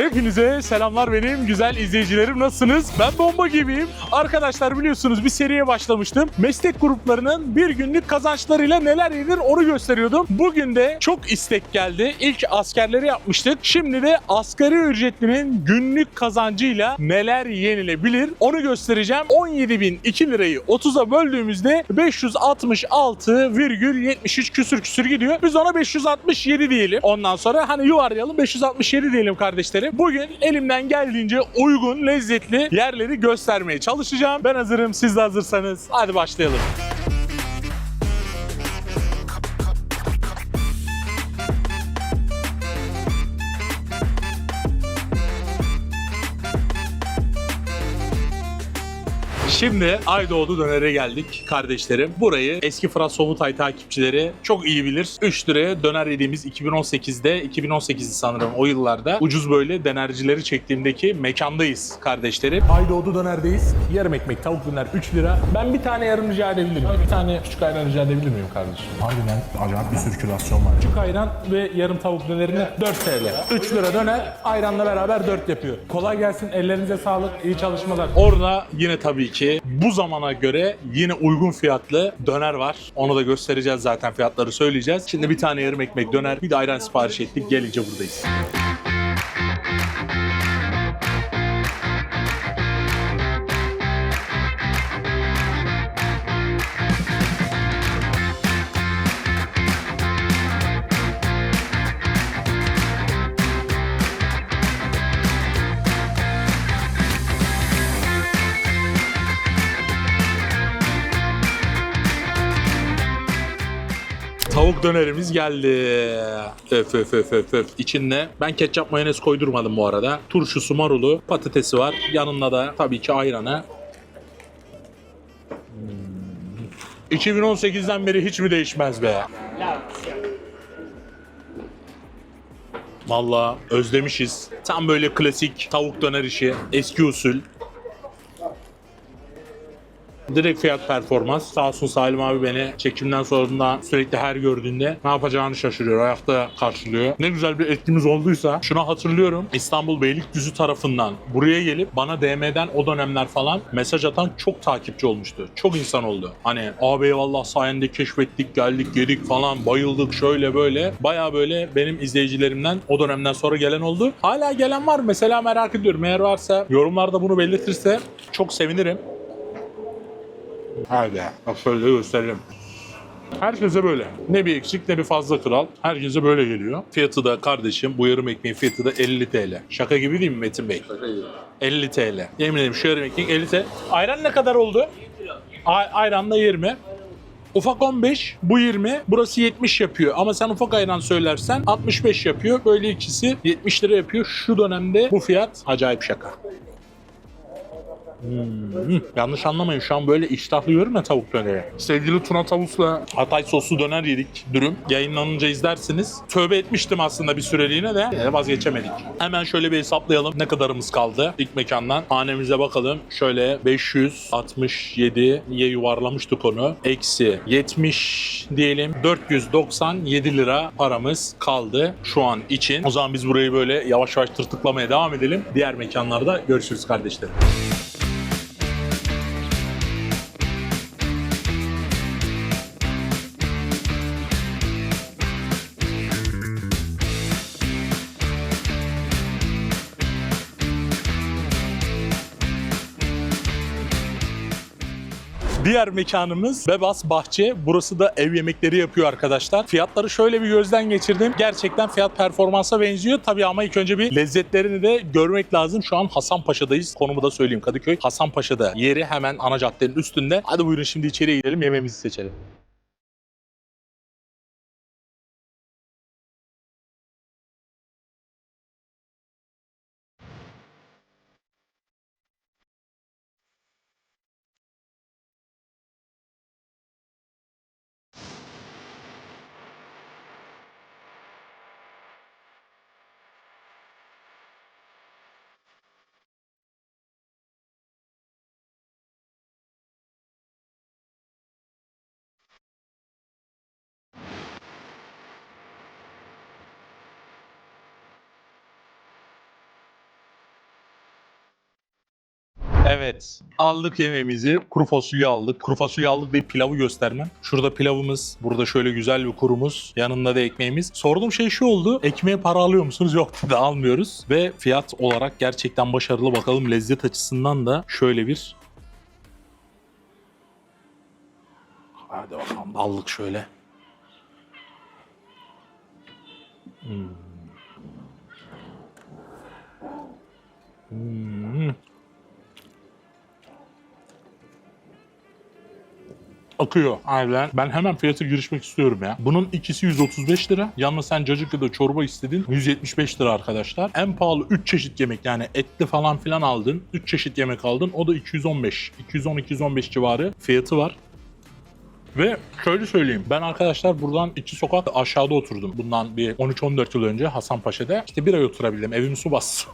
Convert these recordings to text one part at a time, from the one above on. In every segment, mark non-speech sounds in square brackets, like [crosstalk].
Hepinize selamlar benim güzel izleyicilerim. Nasılsınız? Ben bomba gibiyim. Arkadaşlar biliyorsunuz bir seriye başlamıştım. Meslek gruplarının bir günlük kazançlarıyla neler yenir onu gösteriyordum. Bugün de çok istek geldi. İlk askerleri yapmıştık. Şimdi de asgari ücretlinin günlük kazancıyla neler yenilebilir onu göstereceğim. 17.002 lirayı 30'a böldüğümüzde 566,73 küsür küsür gidiyor. Biz ona 567 diyelim. Ondan sonra hani yuvarlayalım 567 diyelim kardeşlerim. Bugün elimden geldiğince uygun, lezzetli yerleri göstermeye çalışacağım. Ben hazırım. Siz de hazırsanız hadi başlayalım. Şimdi Aydoğdu Döner'e geldik kardeşlerim. Burayı eski Fırat Somutay takipçileri çok iyi bilir. 3 liraya döner yediğimiz 2018'de, 2018'di sanırım o yıllarda ucuz böyle dönercileri çektiğimdeki mekandayız kardeşlerim. Aydoğdu Döner'deyiz. Yarım ekmek tavuk döner 3 lira. Ben bir tane yarım rica edebilir miyim? Bir tane küçük ayran rica edebilir miyim kardeşim? Harbiden acayip bir sirkülasyon var. Küçük ayran ve yarım tavuk dönerini 4 TL. 3 lira döner, ayranla beraber 4 yapıyor. Kolay gelsin, ellerinize sağlık, iyi çalışmalar. Orada yine tabii ki bu zamana göre yine uygun fiyatlı döner var. Onu da göstereceğiz zaten fiyatları söyleyeceğiz. Şimdi bir tane yarım ekmek döner, bir de ayran sipariş ettik. Gelince buradayız. Dönerimiz geldi. Öf öf öf öf öf. İçinde ben ketçap mayonez koydurmadım bu arada. Turşusu, marulu, patatesi var. Yanında da tabii ki ayranı. Hmm. 2018'den beri hiç mi değişmez be? Vallahi özlemişiz. Tam böyle klasik tavuk döner işi. Eski usul. Direkt fiyat performans. Sağ olsun Salim abi beni çekimden sonra sürekli her gördüğünde ne yapacağını şaşırıyor. Ayakta karşılıyor. Ne güzel bir etkimiz olduysa şunu hatırlıyorum. İstanbul Beylikdüzü tarafından buraya gelip bana DM'den o dönemler falan mesaj atan çok takipçi olmuştu. Çok insan oldu. Hani abi eyvallah sayende keşfettik, geldik, yedik falan, bayıldık şöyle böyle. Baya böyle benim izleyicilerimden o dönemden sonra gelen oldu. Hala gelen var. Mesela merak ediyorum. Eğer varsa yorumlarda bunu belirtirse çok sevinirim. Hadi bak şöyle gösterelim. Herkese böyle. Ne bir eksik ne bir fazla kral. Herkese böyle geliyor. Fiyatı da kardeşim bu yarım ekmeğin fiyatı da 50 TL. Şaka gibi değil mi Metin Bey? 50 TL. Yemin ederim şu yarım ekmek 50 TL. Ayran ne kadar oldu? Ay ayran da 20. Ufak 15, bu 20, burası 70 yapıyor. Ama sen ufak ayran söylersen 65 yapıyor. Böyle ikisi 70 lira yapıyor. Şu dönemde bu fiyat acayip şaka. Hmm. Yanlış anlamayın şu an böyle iştahlı yiyorum ya tavuk döneri. Sevgili Tuna Tavus'la Hatay soslu döner yedik dürüm. Yayınlanınca izlersiniz. Tövbe etmiştim aslında bir süreliğine de vazgeçemedik. Hemen şöyle bir hesaplayalım ne kadarımız kaldı ilk mekandan. Hanemize bakalım. Şöyle 567'ye yuvarlamıştık onu. Eksi 70 diyelim. 497 lira paramız kaldı şu an için. O zaman biz burayı böyle yavaş yavaş tırtıklamaya devam edelim. Diğer mekanlarda görüşürüz kardeşlerim. Diğer mekanımız Bebas Bahçe. Burası da ev yemekleri yapıyor arkadaşlar. Fiyatları şöyle bir gözden geçirdim. Gerçekten fiyat performansa benziyor. Tabii ama ilk önce bir lezzetlerini de görmek lazım. Şu an Hasanpaşa'dayız. Konumu da söyleyeyim Kadıköy. Hasanpaşa'da yeri hemen ana caddenin üstünde. Hadi buyurun şimdi içeriye gidelim yemeğimizi seçelim. Evet. Aldık yemeğimizi. Kuru fasulye aldık. Kuru fasulye aldık deyip pilavı göstermem. Şurada pilavımız. Burada şöyle güzel bir kurumuz. Yanında da ekmeğimiz. Sorduğum şey şu oldu. Ekmeğe para alıyor musunuz? [laughs] Yok dedi almıyoruz. Ve fiyat olarak gerçekten başarılı. Bakalım lezzet açısından da şöyle bir Hadi bakalım aldık şöyle. Hmm. Hmm. Akıyor. Aynen. Ben hemen fiyata girişmek istiyorum ya. Bunun ikisi 135 lira. Yalnız sen cacıklıda çorba istedin. 175 lira arkadaşlar. En pahalı 3 çeşit yemek yani etli falan filan aldın. 3 çeşit yemek aldın. O da 215. 210-215 civarı fiyatı var. Ve şöyle söyleyeyim. Ben arkadaşlar buradan iki sokak aşağıda oturdum. Bundan bir 13-14 yıl önce Hasanpaşa'da. İşte bir ay oturabildim. Evim su bastı.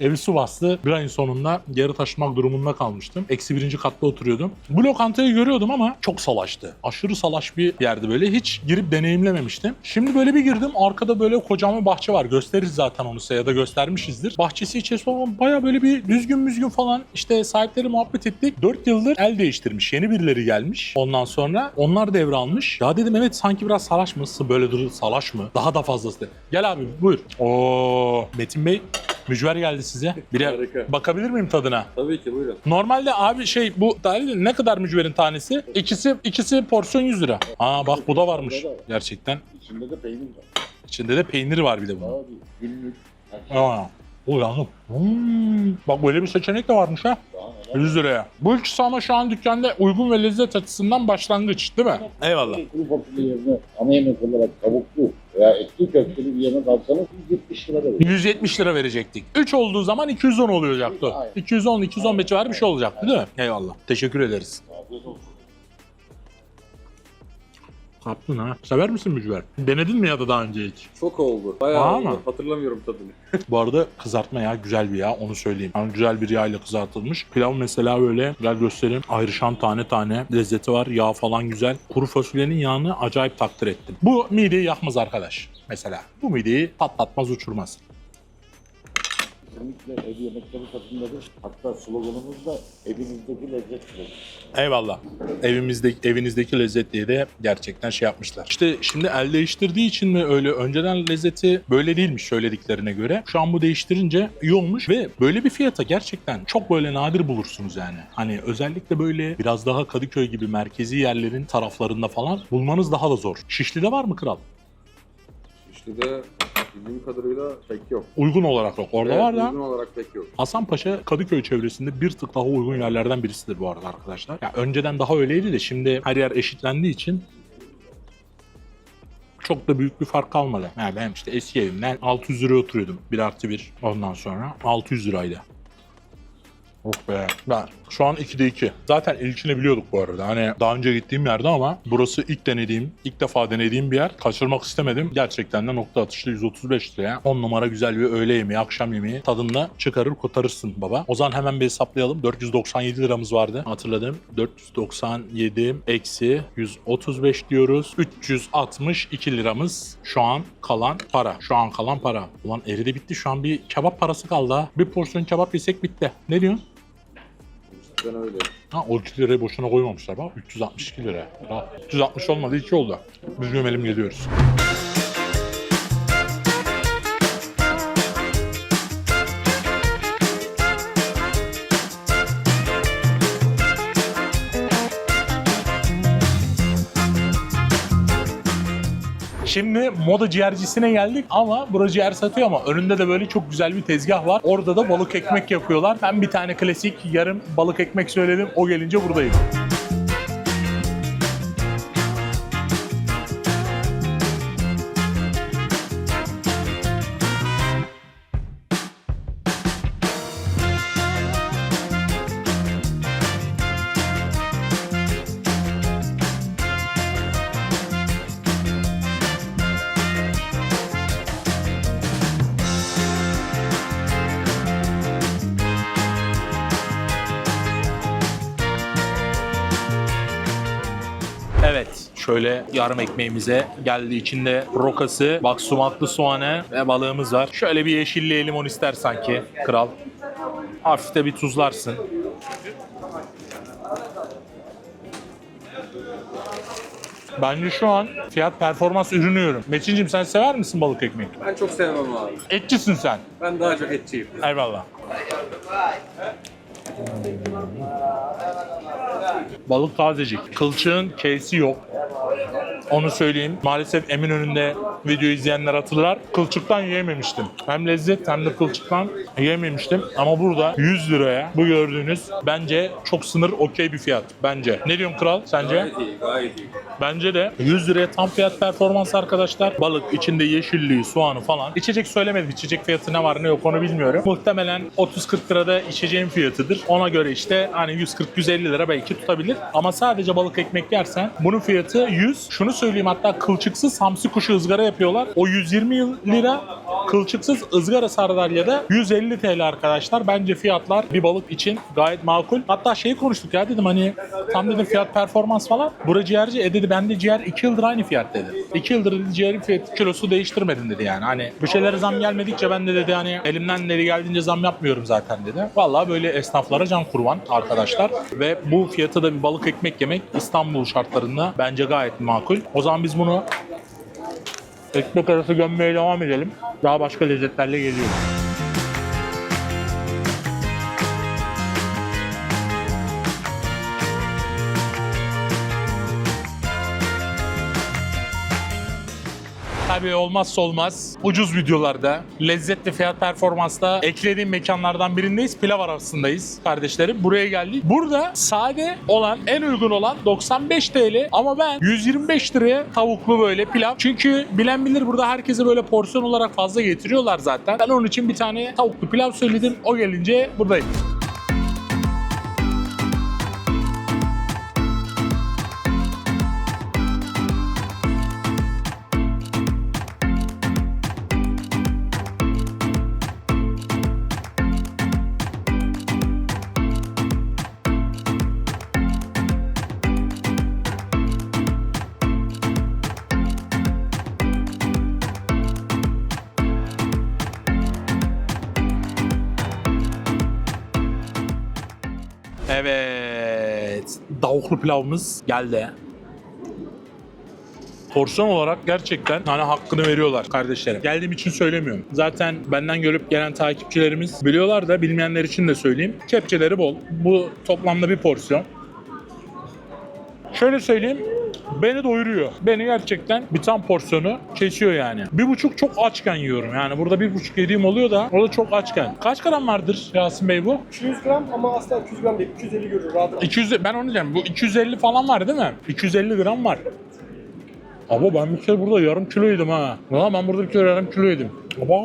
Evi su bastı. Bir ayın sonunda geri taşımak durumunda kalmıştım. Eksi birinci katta oturuyordum. Bu lokantayı görüyordum ama çok salaştı. Aşırı salaş bir yerdi böyle. Hiç girip deneyimlememiştim. Şimdi böyle bir girdim. Arkada böyle kocaman bahçe var. Gösteririz zaten onu size ya da göstermişizdir. Bahçesi içerisinde olan baya böyle bir düzgün müzgün falan işte sahipleri muhabbet ettik. 4 yıldır el değiştirmiş. Yeni birileri gelmiş. Ondan sonra onlar devralmış. Ya dedim evet sanki biraz salaş mısın? Böyle durur salaş mı? Daha da fazlası. Gel abi buyur. Oo Metin Bey mücver geldi size. Bir Harika. bakabilir miyim tadına? Tabii ki buyurun. Normalde abi şey bu dahil ne kadar mücverin tanesi? İkisi ikisi porsiyon 100 lira. Aa bak bu da varmış. Gerçekten. İçinde de peynir var. İçinde de peynir var bir de bunun. Abi günlük. Aa. Uyandım. Hmm. Bak böyle bir seçenek de varmış ha. Daha neler? 100 liraya. Bu ikisi ama şu an dükkanda uygun ve lezzet açısından başlangıç değil mi? Eyvallah. Kuru fasulye yerine ana yemek olarak tavuklu veya etli köfteli bir yemek alsanız 170 lira da verir. 170 lira verecektik. 3 olduğu zaman 210 olacaktı. Aynen. 210 215 civarı bir şey olacaktı değil mi? Eyvallah. Teşekkür ederiz. Afiyet olsun. Kaptın ha. Sever misin mücver? Denedin mi ya da daha önce hiç? Çok oldu. Bayağı Aa, oldu. mı? Hatırlamıyorum tadını. [laughs] Bu arada kızartma yağı güzel bir yağ onu söyleyeyim. Yani güzel bir yağ ile kızartılmış. Pilav mesela böyle gel göstereyim. Ayrışan tane tane lezzeti var. Yağ falan güzel. Kuru fasulyenin yağını acayip takdir ettim. Bu mideyi yakmaz arkadaş. Mesela bu mideyi patlatmaz uçurmaz. Kesinlikle ev yemekleri tadındadır. Hatta sloganımız da evinizdeki lezzettir. Eyvallah. Evimizdeki, evinizdeki lezzet diye de gerçekten şey yapmışlar. İşte şimdi el değiştirdiği için mi öyle önceden lezzeti böyle değilmiş söylediklerine göre. Şu an bu değiştirince iyi olmuş ve böyle bir fiyata gerçekten çok böyle nadir bulursunuz yani. Hani özellikle böyle biraz daha Kadıköy gibi merkezi yerlerin taraflarında falan bulmanız daha da zor. Şişli'de var mı kral? İşte de bildiğim kadarıyla pek yok. Uygun olarak yok. Orada Evet, var da Uygun olarak pek yok. Hasanpaşa Kadıköy çevresinde bir tık daha uygun yerlerden birisidir bu arada arkadaşlar. Ya önceden daha öyleydi de şimdi her yer eşitlendiği için çok da büyük bir fark kalmadı. Yani ben işte eski evimden 600 liraya oturuyordum. 1 artı 1 ondan sonra 600 liraydı. Oh be. Ben şu an 2'de 2. Zaten ilkini biliyorduk bu arada. Hani daha önce gittiğim yerde ama burası ilk denediğim, ilk defa denediğim bir yer. Kaçırmak istemedim. Gerçekten de nokta atışlı 135 liraya. 10 numara güzel bir öğle yemeği, akşam yemeği tadında çıkarır kotarırsın baba. O zaman hemen bir hesaplayalım. 497 liramız vardı. Hatırladım. 497 eksi 135 diyoruz. 362 liramız şu an kalan para. Şu an kalan para. Ulan eridi bitti. Şu an bir kebap parası kaldı ha. Bir porsiyon kebap yesek bitti. Ne diyorsun? Ben öyle. Ha o 2 lirayı boşuna koymamışlar bak. 362 lira. Ha, 360 olmadı 2 oldu. Biz gömelim geliyoruz. Moda ciğercisine geldik ama bura ciğer satıyor ama önünde de böyle çok güzel bir tezgah var. Orada da balık ekmek yapıyorlar. Ben bir tane klasik yarım balık ekmek söyledim. O gelince buradayım. Şöyle yarım ekmeğimize geldi. içinde rokası, bak sumaklı soğanı ve balığımız var. Şöyle bir yeşilli limon ister sanki kral. Hafif de bir tuzlarsın. Bence şu an fiyat performans ürünüyorum. Metin'cim sen sever misin balık ekmek? Ben çok sevmem abi. Etçisin sen. Ben daha çok etçiyim. Eyvallah. Balık tazecik. Kılçığın case'i yok. Onu söyleyeyim. Maalesef Eminönü'nde video izleyenler hatırlar. Kılçıktan yiyememiştim. Hem lezzet hem de kılçıktan yiyememiştim. Ama burada 100 liraya bu gördüğünüz bence çok sınır okey bir fiyat. Bence. Ne diyorsun kral sence? Gayet iyi, gayet iyi. Bence de 100 liraya tam fiyat performans arkadaşlar. Balık içinde yeşilliği, soğanı falan. İçecek söylemedim. İçecek fiyatı ne var ne yok onu bilmiyorum. Muhtemelen 30-40 lirada içeceğin fiyatıdır. Ona göre işte hani 140-150 lira belki tutabilir. Ama sadece balık ekmek yersen bunun fiyatı 100. Şunu söyleyeyim hatta kılçıksız hamsi kuşu ızgara yapıyorlar. O 120 lira kılçıksız ızgara sardalyada 150 TL arkadaşlar. Bence fiyatlar bir balık için gayet makul. Hatta şeyi konuştuk ya dedim hani tam dedim fiyat performans falan. Bura ciğerci e dedi bende ciğer 2 yıldır aynı fiyat dedi. 2 yıldır dedi ciğerin fiyat kilosu değiştirmedin dedi yani. Hani bir şeylere zam gelmedikçe ben de dedi hani elimden neleri geldiğince zam yapmıyorum zaten dedi. Vallahi böyle esnaflara can kurban arkadaşlar. Ve bu fiyata da bir balık ekmek yemek İstanbul şartlarında bence gayet makul. O zaman biz bunu ekmek arası gömmeye devam edelim. Daha başka lezzetlerle geliyoruz. Tabii olmazsa olmaz ucuz videolarda lezzet ve fiyat performansta eklediğim mekanlardan birindeyiz. Pilav arasındayız kardeşlerim. Buraya geldik. Burada sade olan en uygun olan 95 TL ama ben 125 liraya tavuklu böyle pilav. Çünkü bilen bilir burada herkese böyle porsiyon olarak fazla getiriyorlar zaten. Ben onun için bir tane tavuklu pilav söyledim. O gelince buradayım. Evet. Tavuklu pilavımız geldi. Porsiyon olarak gerçekten hani hakkını veriyorlar kardeşlerim. Geldiğim için söylemiyorum. Zaten benden görüp gelen takipçilerimiz biliyorlar da bilmeyenler için de söyleyeyim. Kepçeleri bol. Bu toplamda bir porsiyon. Şöyle söyleyeyim. Beni doyuruyor. Beni gerçekten bir tam porsiyonu kesiyor yani. Bir buçuk çok açken yiyorum. Yani burada bir buçuk yediğim oluyor da o da çok açken. Kaç gram vardır Yasin Bey bu? 200 gram ama asla 200 gram değil. 250 görür rahat rahat. 200 ben onu diyeceğim. Bu 250 falan var değil mi? 250 gram var. Ama ben bir kere burada yarım kilo yedim ha. Valla ben burada bir kere yarım kilo yedim. Aba,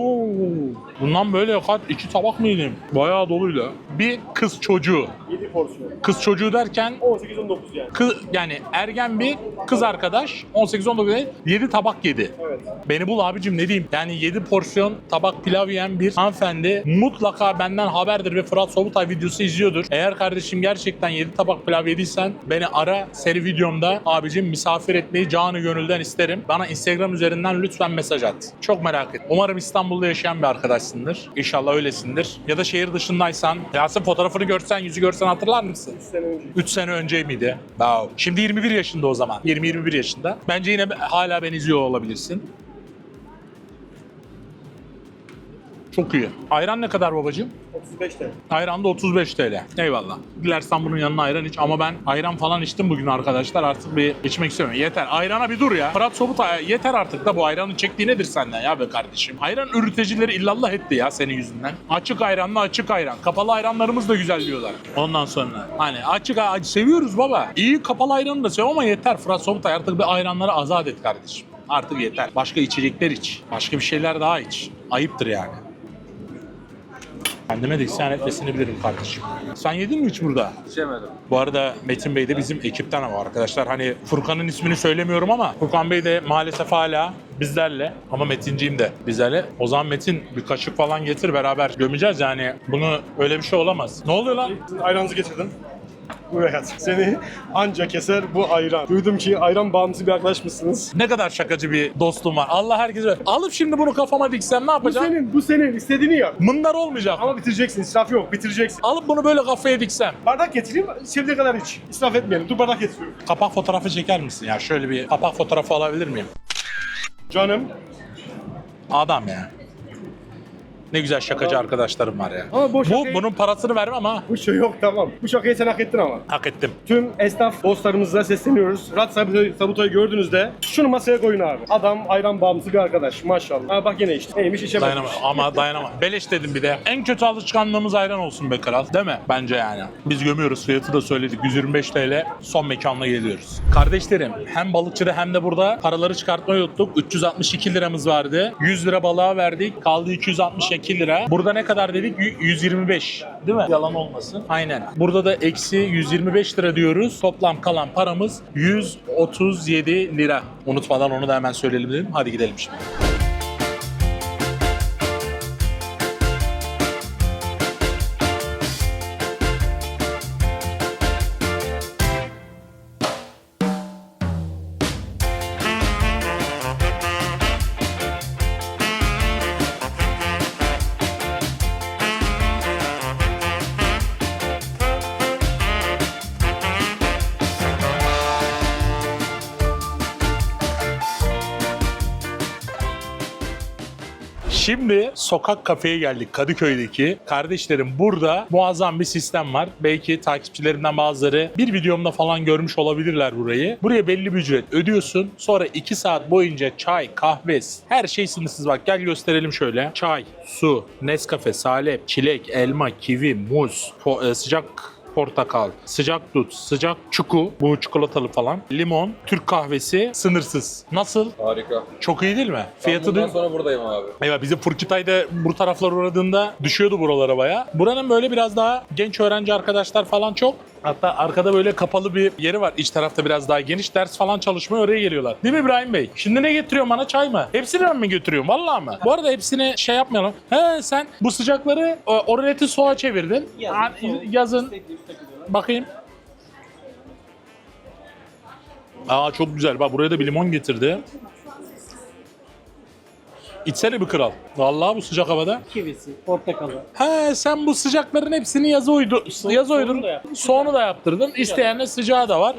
bundan böyle kaç iki tabak mı yedim? Bayağı doluydu. Bir kız çocuğu. 7 porsiyon. Kız çocuğu derken 18-19 yani. kız, yani ergen bir kız arkadaş 18-19 7 tabak yedi. Evet. Beni bul abicim ne diyeyim. Yani 7 porsiyon tabak pilav yiyen bir hanımefendi mutlaka benden haberdir ve Fırat Sobutay videosu izliyordur. Eğer kardeşim gerçekten 7 tabak pilav yediysen beni ara seri videomda abicim misafir etmeyi canı gönülden isterim. Bana Instagram üzerinden lütfen mesaj at. Çok merak et. Umarım İstanbul'da yaşayan bir arkadaşsındır. İnşallah öylesindir. Ya da şehir dışındaysan Yasin fotoğrafını görsen yüzü görsen hatırlar mısın? 3 sene önce. 3 sene önce miydi? Wow. Şimdi 21 yaşında o zaman. 20-21 yaşında. Bence yine hala beni izliyor olabilirsin. Çok iyi. Ayran ne kadar babacığım? 35 TL. Ayran da 35 TL. Eyvallah. Dilersen bunun yanına ayran iç ama ben ayran falan içtim bugün arkadaşlar. Artık bir içmek istemiyorum. Yeter. Ayrana bir dur ya. Fırat Sobutay yeter artık da bu ayranın çektiği nedir senden ya be kardeşim? Ayran ürütecileri illallah etti ya senin yüzünden. Açık ayranla açık ayran. Kapalı ayranlarımız da güzel diyorlar. Ondan sonra hani açık ay- seviyoruz baba. İyi kapalı ayranı da seviyorum ama yeter. Fırat Sobutay artık bir ayranları azat et kardeşim. Artık yeter. Başka içecekler iç. Başka bir şeyler daha iç. Ayıptır yani. Kendime de isyan etmesini bilirim kardeşim. Sen yedin mi hiç burada? İçemedim. Bu arada Metin Bey de bizim ekipten ama arkadaşlar hani Furkan'ın ismini söylemiyorum ama Furkan Bey de maalesef hala bizlerle ama Metinciğim de bizlerle. O zaman Metin bir kaşık falan getir beraber gömeceğiz yani bunu öyle bir şey olamaz. Ne oluyor lan? Sizin ayranınızı getirdim. Buraya yat. Seni anca keser bu ayran. Duydum ki ayran bağımlısı bir arkadaşmışsınız. Ne kadar şakacı bir dostum var. Allah herkese Alıp şimdi bunu kafama diksem ne Bu yapacağım? senin, bu senin. istediğini yap. Mındar olmayacak. Ama bitireceksin. İsraf yok. Bitireceksin. Alıp bunu böyle kafaya diksem. Bardak getireyim. Sevdiği kadar iç. İsraf etmeyelim. Dur bardak getiriyorum. Kapak fotoğrafı çeker misin ya? Şöyle bir kapak fotoğrafı alabilir miyim? Canım. Adam ya. Ne güzel şakacı arkadaşlarım var ya. Ama boş Bu şakayı- bunun parasını vermem ama Bu şey yok tamam. Bu şakayı sen hak ettin ama. hak ettim. Tüm esnaf dostlarımıza sesleniyoruz. Rat Sabuto'yu Sabuto'yu gördüğünüzde şunu masaya koyun abi. Adam ayran bağımlısı bir arkadaş maşallah. Ha bak yine işte. Neymiş içemezmiş. Dayanamam ama dayanamam. [laughs] Beleş dedim bir de. En kötü alışkanlığımız ayran olsun be kral. Değil mi? Bence yani. Biz gömüyoruz. Fiyatı da söyledik. 125 TL son mekanla geliyoruz. Kardeşlerim hem balıkçıda hem de burada paraları çıkartmayı unuttuk. 362 liramız vardı. 100 lira balığa verdik. Kaldı 262 lira. Burada ne kadar dedik? Y- 125. Değil mi? Yalan olmasın. Aynen. Burada da eksi 125 lira diyoruz. Toplam kalan paramız 137 lira. Unutmadan onu da hemen söyleyelim dedim. Hadi gidelim şimdi. Sokak kafeye geldik Kadıköy'deki. Kardeşlerim burada muazzam bir sistem var. Belki takipçilerimden bazıları bir videomda falan görmüş olabilirler burayı. Buraya belli bir ücret ödüyorsun. Sonra 2 saat boyunca çay, kahve, her şey sınırsız. Bak gel gösterelim şöyle. Çay, su, Nescafe, salep, çilek, elma, kivi, muz, e, sıcak portakal, sıcak dut, sıcak çuku, bu çikolatalı falan, limon, Türk kahvesi sınırsız. Nasıl? Harika. Çok iyi değil mi? Fiyatı bundan da... sonra buradayım abi. Evet bizim Furkitay'da bu taraflar uğradığında düşüyordu buralara baya. Buranın böyle biraz daha genç öğrenci arkadaşlar falan çok. Hatta arkada böyle kapalı bir yeri var. İç tarafta biraz daha geniş. Ders falan çalışmaya oraya geliyorlar. Değil mi İbrahim Bey? Şimdi ne getiriyorsun bana? Çay mı? Hepsini ben mi götürüyorum? Vallahi mı? Bu arada hepsini şey yapmayalım. He sen bu sıcakları o, oraleti soğuğa çevirdin. Ha, Yazın. Bakayım. Aa çok güzel. Bak buraya da bir limon getirdi. İçsene bir kral. Vallahi bu sıcak havada. Kivisi, portakalı. He sen bu sıcakların hepsini yaza uydu yaz soğunu uydun. da. Soğunu da yaptırdın. İsteyenle sıcağı da var.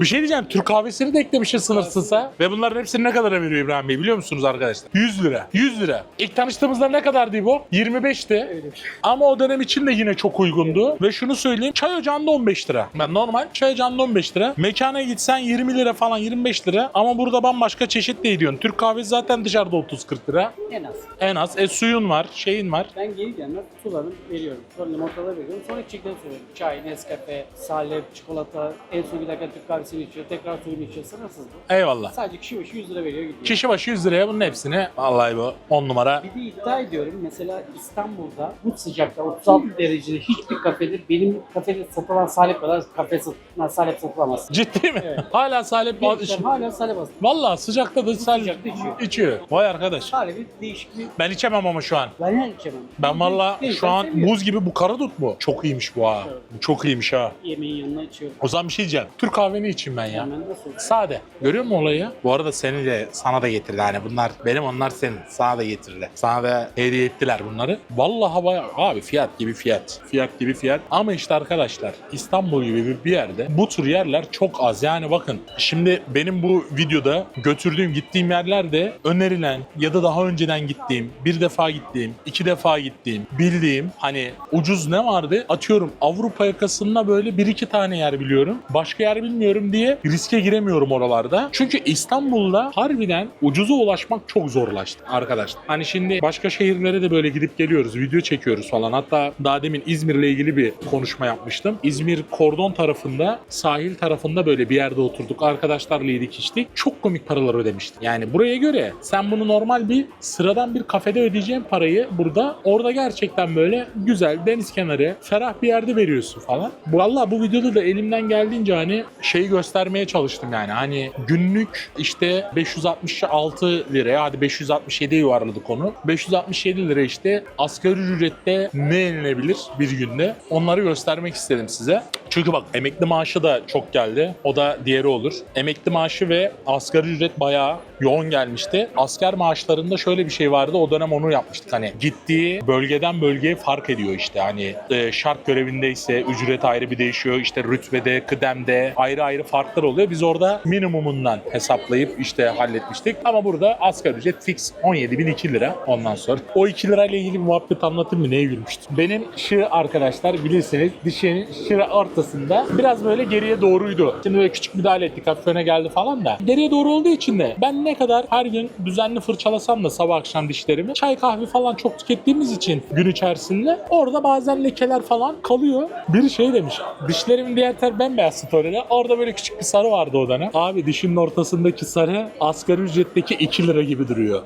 Bir şey diyeceğim. Türk kahvesini de eklemişsin sınırsızsa. Ve bunların hepsini ne kadara veriyor İbrahim Bey biliyor musunuz arkadaşlar? 100 lira. 100 lira. İlk tanıştığımızda ne kadardı bu? 25'ti. Öyle bir şey. Ama o dönem için de yine çok uygundu. Ve şunu söyleyeyim. Çay ocağında 15 lira. Ben normal çay ocağında 15 lira. Mekana gitsen 20 lira falan 25 lira. Ama burada bambaşka çeşit de yiyorsun. Türk kahvesi zaten dışarıda 30-40 lira. En az. En az. E suyun var, şeyin var. Ben geri gelmez sularını veriyorum. Sonra limonataları veriyorum. Sonra içecekleri söylüyorum. Çay, Nescafe, salep, çikolata. En son bir dakika Türk kahvesini içiyor. Tekrar suyunu içiyor. Sınırsız bu. Eyvallah. Sadece kişi başı 100 lira veriyor gidiyor. Kişi başı 100 liraya bunun hepsini vallahi bu 10 numara. Bir de iddia ediyorum mesela İstanbul'da bu sıcakta 36 derecede hiçbir kafede benim kafede satılan salep kadar kafe satılan salep satılamaz. Ciddi mi? Evet. Hala salep Gençler hala salep alıyor. Vallahi sıcakta da salep sıcakta içiyor. içiyor. Vay arkadaş. Salebi değişik bir... Ben içemem ama şu an. Ben her içemem. Ben valla Değil, şu ben an seviyorum. buz gibi bu karadut mu? Çok iyiymiş bu ha. Evet. Bu çok iyiymiş ha. Yemeğin yanına içiyorum. O zaman bir şey diyeceğim. Türk kahveni içeyim ben ya. Hemen nasıl? Sade. Görüyor musun olayı? Bu arada seni de sana da getirdi. Hani bunlar benim onlar senin. Sana da getirdi. Sana da hediye ettiler bunları. Vallahi baya abi fiyat gibi fiyat. Fiyat gibi fiyat. Ama işte arkadaşlar İstanbul gibi bir- bir yerde bu tür yerler çok az. Yani bakın şimdi benim bu videoda götürdüğüm gittiğim yerlerde önerilen ya da daha önceden gittiğim, bir defa gittiğim, iki defa gittiğim, bildiğim hani ucuz ne vardı? Atıyorum Avrupa yakasında böyle bir iki tane yer biliyorum. Başka yer bilmiyorum diye riske giremiyorum oralarda. Çünkü İstanbul'da harbiden ucuza ulaşmak çok zorlaştı arkadaşlar. Hani şimdi başka şehirlere de böyle gidip geliyoruz, video çekiyoruz falan. Hatta daha demin İzmir'le ilgili bir konuşma yapmıştım. İzmir Kordon tarafında, sahil tarafında böyle bir yerde oturduk. Arkadaşlarla yedik içtik. Çok komik paralar ödemiştik. Yani buraya göre sen bunu normal bir sıradan bir kafede ödeyeceğin parayı burada orada gerçekten böyle güzel deniz kenarı ferah bir yerde veriyorsun falan. Valla bu videoda da elimden geldiğince hani şeyi göstermeye çalıştım yani. Hani günlük işte 566 liraya hadi 567'ye yuvarladık onu. 567 lira işte asgari ücrette ne yenilebilir bir günde onları göstermek istedim size. Çünkü bak emekli maaşı da çok geldi. O da diğeri olur. Emekli maaşı ve asgari ücret bayağı yoğun gelmişti. Asker maaşlarında şöyle bir şey vardı. O dönem onu yapmıştık. Hani gittiği bölgeden bölgeye fark ediyor işte. Hani e, şart görevindeyse ücret ayrı bir değişiyor. İşte rütbede, kıdemde ayrı ayrı farklar oluyor. Biz orada minimumundan hesaplayıp işte halletmiştik. Ama burada asgari ücret fix 17.002 lira ondan sonra. O 2 lirayla ilgili bir muhabbet anlatayım mı? Neye gülmüştüm? Benim şı arkadaşlar bilirsiniz dişinin şıra ortasında biraz böyle geriye doğruydu. Şimdi böyle küçük müdahale ettik hafif öne geldi falan da. Geriye doğru olduğu için de ben ne kadar her gün düzenli fırçalasam da sabah akşam dişlerimi çay kahve falan çok tükettiğimiz için gün içerisinde orada bazen lekeler falan kalıyor. Biri şey demiş dişlerimin diğer tarafı bembeyaz story'de orada böyle küçük bir sarı vardı o dönem. Abi dişinin ortasındaki sarı asgari ücretteki 2 lira gibi duruyor.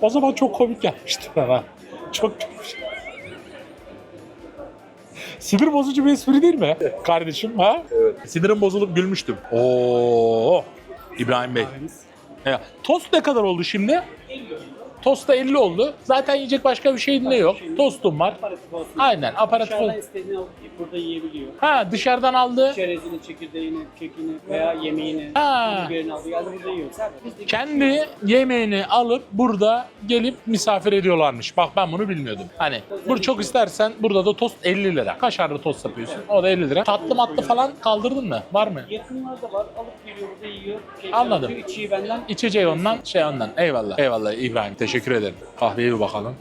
O zaman çok komik gelmişti bana. [laughs] Çok. Sinir bozucu bir espri değil mi kardeşim ha? Evet. Sinirim bozulup gülmüştüm. Oo İbrahim Bey. Ya, tost ne kadar oldu şimdi? Tost da 50 oldu. Zaten yiyecek başka bir şeyin de yok. Tostum var. Aparatif olsun. Aynen aparatif. Dışarıdan istediğini alıp burada yiyebiliyor. Ha dışarıdan aldı. Çerezini, çekirdeğini, kekini veya yemeğini, Ha. biberini aldı geldi burada yiyor. Biz de Kendi yemeğini alıp burada gelip misafir ediyorlarmış. Bak ben bunu bilmiyordum. Hani burada çok istersen burada da tost 50 lira. Kaşarlı tost yapıyorsun. O da 50 lira. Tatlı matlı falan kaldırdın mı? Var mı? yakınlarda var. Alıp geliyor burada yiyor. Keyif Anladım. yapıyor, içiyi benden. İçeceği ondan, şey ondan. Eyvallah. Eyvallah İbrahim. Teşekkür ederim. Kahveye bir bakalım.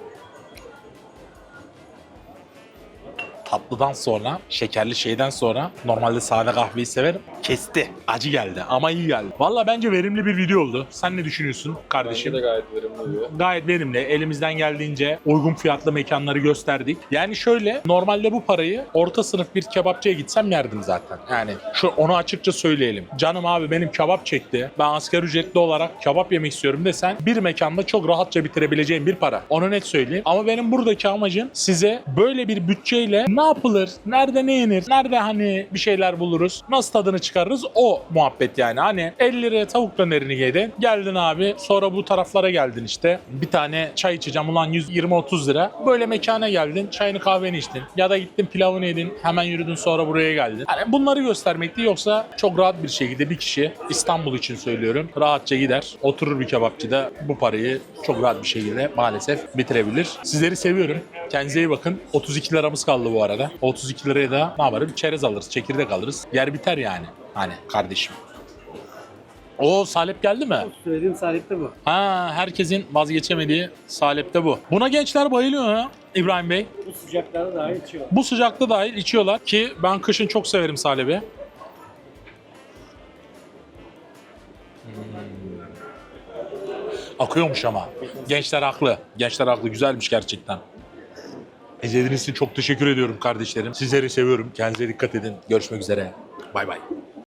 Tatlıdan sonra, şekerli şeyden sonra normalde sade kahveyi severim. Kesti. Acı geldi ama iyi geldi. Valla bence verimli bir video oldu. Sen ne düşünüyorsun kardeşim? Bence de gayet verimli oluyor. Gayet verimli. Elimizden geldiğince uygun fiyatlı mekanları gösterdik. Yani şöyle normalde bu parayı orta sınıf bir kebapçıya gitsem yerdim zaten. Yani şu onu açıkça söyleyelim. Canım abi benim kebap çekti. Ben asgari ücretli olarak kebap yemek istiyorum desen bir mekanda çok rahatça bitirebileceğim bir para. Onu net söyleyeyim. Ama benim buradaki amacım size böyle bir bütçeyle ne yapılır, nerede ne yenir, nerede hani bir şeyler buluruz, nasıl tadını çıkarırız o muhabbet yani. Hani 50 liraya tavuk dönerini yedin. Geldin abi sonra bu taraflara geldin işte. Bir tane çay içeceğim ulan 120-30 lira. Böyle mekana geldin çayını kahveni içtin. Ya da gittin pilavını yedin hemen yürüdün sonra buraya geldin. Hani bunları göstermekti yoksa çok rahat bir şekilde bir kişi İstanbul için söylüyorum rahatça gider oturur bir kebapçıda bu parayı çok rahat bir şekilde maalesef bitirebilir. Sizleri seviyorum. Kendinize iyi bakın. 32 liramız kaldı bu arada. 32 liraya da ne yaparız? Çerez alırız, çekirdek alırız. Yer biter yani. Hani kardeşim. O salep geldi mi? Söylediğim saadette bu. Ha herkesin vazgeçemediği salepte bu. Buna gençler bayılıyor ha İbrahim Bey. Bu sıcaklarda daha içiyor. Bu sıcakta dahil içiyorlar ki ben kışın çok severim salebi. Hmm. Akıyormuş ama. Gençler haklı. Gençler haklı. Güzelmiş gerçekten. İzlediğiniz için çok teşekkür ediyorum kardeşlerim. Sizleri seviyorum. Kendinize dikkat edin. Görüşmek üzere. Bay bay.